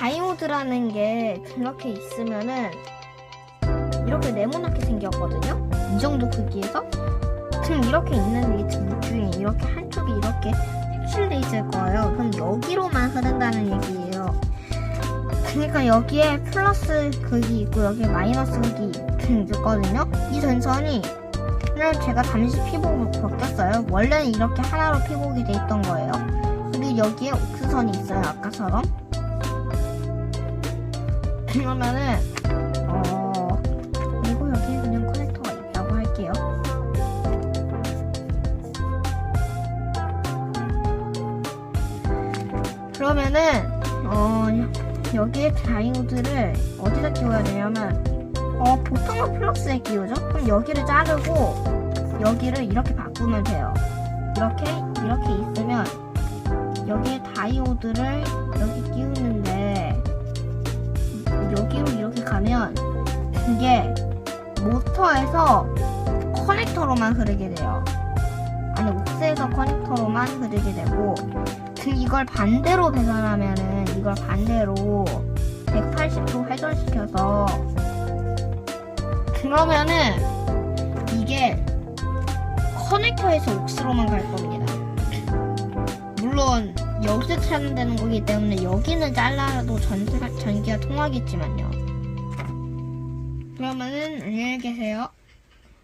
다이오드라는 게 그렇게 있으면은 이렇게 네모나게 생겼거든요. 이 정도 크기에서 지금 이렇게 있는 이둘 중에 이렇게 한쪽이 이렇게 색칠돼 있을 거예요. 그럼 여기로만 흐른다는 얘기예요. 그러니까 여기에 플러스 극이 있고 여기에 마이너스 극이 있거든요. 이 전선이 를 제가 잠시 피복을 바뀌었어요. 원래는 이렇게 하나로 피복이 돼 있던 거예요. 그리고 여기에 옥스선이 있어요. 아까처럼. 그러면은 어 그리고 여기에 그냥 커넥터가 있다고 할게요. 그러면은 어 여기에 다이오드를 어디다 끼워야 되냐면 어 보통은 플럭스에 끼우죠. 그럼 여기를 자르고 여기를 이렇게 바꾸면 돼요. 이렇게 이렇게 있으면 여기에 다이오드를 여기 끼우는데 가면 그게 모터에서 커넥터로만 흐르게 돼요. 아니 옥스에서 커넥터로만 흐르게 되고 그 이걸 반대로 배선하면은 이걸 반대로 180도 회전시켜서 그러면은 이게 커넥터에서 옥스로만 갈 겁니다. 물론 여기서 차는 되는 거기 때문에 여기는 잘라도 전기가, 전기가 통하겠지만요. 그러면은 안녕히 계세요.